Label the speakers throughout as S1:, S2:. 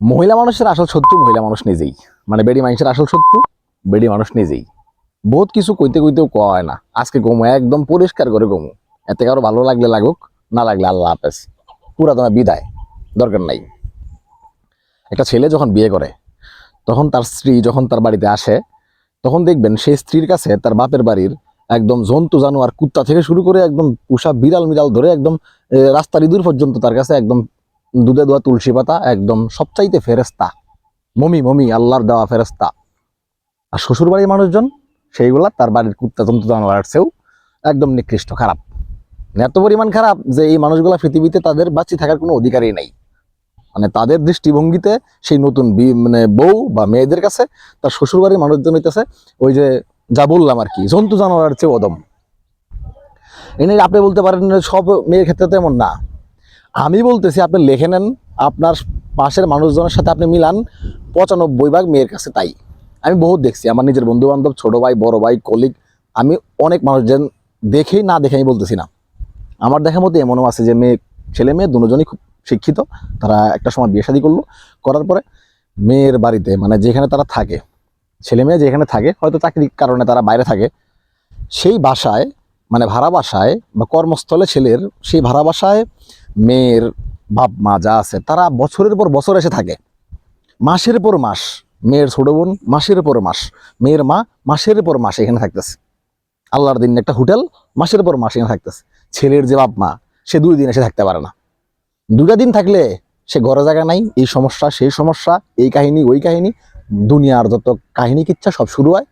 S1: মহিলা মানুষের আসল শত্রু মহিলা মানুষ নিজেই। মানে বেডি মানুষের আসল শত্রু বেডি মানুষ নিজেই। বহুত কিছু কইতে কইতেও কয় না। আজকে গমু একদম পরিষ্কার করে গমু এতে কারও ভালো লাগলে লাগুক, না লাগলে আল্লাহ হাফেজ। পুরা তোমার বিদায়, দরকার নাই। একটা ছেলে যখন বিয়ে করে, তখন তার স্ত্রী যখন তার বাড়িতে আসে, তখন দেখবেন সেই স্ত্রীর কাছে তার বাপের বাড়ির একদম জন্তু, জানোয়ার, কুত্তা থেকে শুরু করে একদম পোষা বিড়াল মিড়াল ধরে একদম রাস্তার ইঁদুর পর্যন্ত তার কাছে একদম দুধে দোয়া তুলসী পাতা একদম সবচাইতে ফেরেস্তা মমি মমি, আল্লাহর দেওয়া ফেরেস্তা আর শ্বশুর বাড়ির মানুষজন, সেইগুলা তার বাড়ির কুত্তা জন্তু চেয়েও একদম নিকৃষ্ট, খারাপ। এত পরিমাণ খারাপ যে এই মানুষগুলা পৃথিবীতে তাদের বাঁচি থাকার কোনো অধিকারই নাই। মানে তাদের দৃষ্টিভঙ্গিতে সেই নতুন মানে বউ বা মেয়েদের কাছে তার শ্বশুর বাড়ির মানুষজন হইতেছে ওই যে যা বললাম আর কি, জন্তু জানোয়ারের চেয়ে অদম। এনে আপনি বলতে পারেন সব মেয়ের ক্ষেত্রে তো এমন না। আমি বলতেছি, আপনি লেখে নেন, আপনার পাশের মানুষজনের সাথে আপনি মিলান, পঁচানব্বই ভাগ মেয়ের কাছে তাই। আমি বহুত দেখছি, আমার নিজের বন্ধু বান্ধব ছোট ভাই, বড় ভাই, কলিগ, আমি অনেক মানুষজন দেখেই না দেখে আমি বলতেছি না। আমার দেখার মতো এমনও আছে যে, মেয়ে, ছেলে মেয়ে দুজনই খুব শিক্ষিত, তারা একটা সময় বিয়ে শাদী করল, করার পরে মেয়ের বাড়িতে মানে যেখানে তারা থাকে, ছেলে মেয়ে যেখানে থাকে, হয়তো চাকরির কারণে তারা বাইরে থাকে, সেই বাসায় মানে ভাড়া বাসায় বা কর্মস্থলে ছেলের, সেই ভাড়া বাসায় মেয়ের বাপ মা যা আছে, তারা বছরের পর বছর এসে থাকে। মাসের পর মাস, মেয়ের ছোট বোন মাসের পর মাস, মেয়ের মা মাসের পর মাস এখানে থাকতেছে। আল্লাহর দিন একটা হোটেল, মাসের পর মাস এখানে থাকতেছে। ছেলের যে বাপ মা, সে দুই দিন এসে থাকতে পারে না। দুটা দিন থাকলে সে ঘরে জায়গা নাই, এই সমস্যা, সেই সমস্যা, এই কাহিনী, ওই কাহিনী, দুনিয়ার যত কাহিনী কিচ্ছা সব শুরু হয়।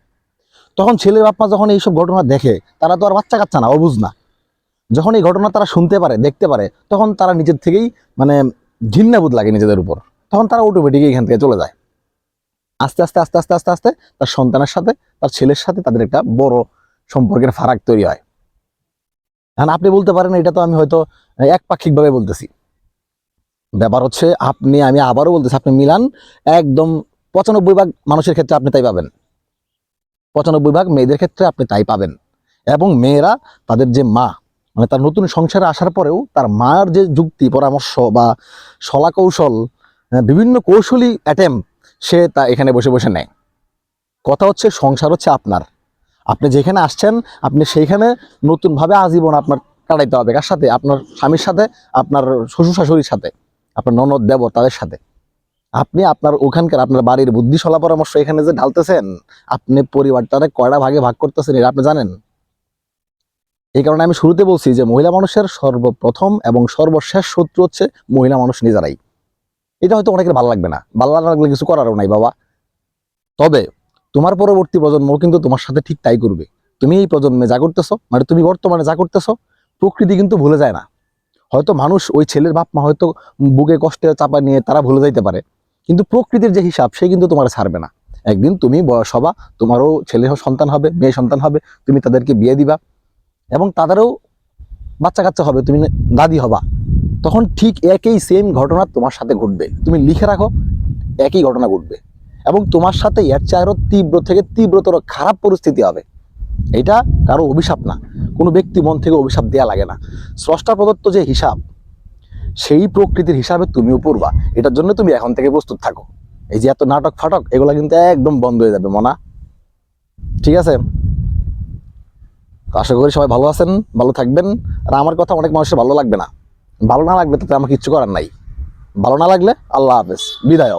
S1: তখন ছেলের বাপ মা যখন এইসব ঘটনা দেখে, তারা তো আর বাচ্চা কাচ্চা না অবুঝ না। যখন এই ঘটনা তারা শুনতে পারে, দেখতে পারে, তখন তারা নিজের থেকেই মানে ঘৃণাবোধ লাগে নিজেদের উপর। তখন তারা অটোমেটিকই এখান থেকে চলে যায়। আস্তে আস্তে আস্তে আস্তে আস্তে আস্তে তার সন্তানের সাথে, তার ছেলের সাথে তাদের একটা বড় সম্পর্কের ফারাক তৈরি হয়। এখন আপনি বলতে পারেন, এটা তো আমি হয়তো একপাক্ষিকভাবে বলতেছি। ব্যাপার হচ্ছে, আপনি, আমি আবারও বলতেছি, আপনি মিলান, একদম পঁচানব্বই ভাগ মানুষের ক্ষেত্রে আপনি তাই পাবেন। পঁচানব্বই ভাগ মেয়েদের ক্ষেত্রে আপনি তাই পাবেন। এবং মেয়েরা, তাদের যে মা মানে তার নতুন সংসারে আসার পরেও তার মার যে যুক্তি, পরামর্শ বা সলা কৌশল বিভিন্ন কৌশলী অ্যাটেম্প সে তা এখানে বসে বসে নেয়। কথা হচ্ছে, সংসার হচ্ছে আপনার। আপনি যেখানে আসছেন, আপনি সেইখানে নতুনভাবে আজীবন আপনার কাটাইতে হবে। কার সাথে? আপনার স্বামীর সাথে, আপনার শ্বশুর শাশুড়ির সাথে, আপনার ননদ দেব তাদের সাথে। আপনি আপনার ওখানকার, আপনার বাড়ির বুদ্ধি সলা পরামর্শ এখানে যে ঢালতেছেন, আপনি পরিবারটারে কয়টা ভাগে ভাগ করতেছেন, এটা আপনি জানেন? এই কারণে আমি শুরুতে বলছি যে মহিলা মানুষের সর্বপ্রথম এবং সর্বশেষ শত্রু হচ্ছে মহিলা মানুষ নিজেরাই। এটা হয়তো অনেকের ভালো লাগবে না। ভালো লাগলে কিছু করারও নাই বাবা। তবে তোমার পরবর্তী প্রজন্ম কিন্তু তোমার সাথে ঠিক তাই করবে। তুমি এই প্রজন্মে যা করতেছো মানে তুমি বর্তমানে যা করতেছো, প্রকৃতি কিন্তু ভুলে যায় না। হয়তো মানুষ ওই ছেলের বাপ মা হয়তো বুকে কষ্টে চাপা নিয়ে তারা ভুলে যাইতে পারে। কিন্তু প্রকৃতির যে হিসাব, সে কিন্তু তোমার ছাড়বে না। একদিন তুমি বয়স হবা, তোমারও ছেলে সন্তান হবে, মেয়ে সন্তান হবে, তুমি তাদেরকে বিয়ে দিবা। এবং তাদেরও বাচ্চা কাচ্চা হবে, তুমি দাদি হবা। তখন ঠিক একই সেম ঘটনা তোমার সাথে ঘটবে। তুমি লিখে রাখো, একই ঘটনা ঘটবে। এবং তোমার সাথে এর চেয়ে তীব্র থেকে তীব্রতর খারাপ পরিস্থিতি হবে। এটা কারও অভিশাপ না। কোনো ব্যক্তি মন থেকে অভিশাপ দেয়া লাগে না। স্রষ্টা প্রদত্ত যে হিসাব, সেই প্রকৃতির হিসাবে তুমিও পড়বা। এটার জন্য তুমি এখন থেকে প্রস্তুত থাকো। এই যে এত নাটক ফাটক এগুলো কিন্তু একদম বন্ধ হয়ে যাবে, মনা। ঠিক আছে? তো আশা করি সবাই ভালো আছেন, ভালো থাকবেন। আর আমার কথা অনেক মানুষের ভালো লাগবে না। ভালো না লাগবে তাতে আমার কিচ্ছু করার নাই। ভালো না লাগলে আল্লাহ হাফেজ। বিদায়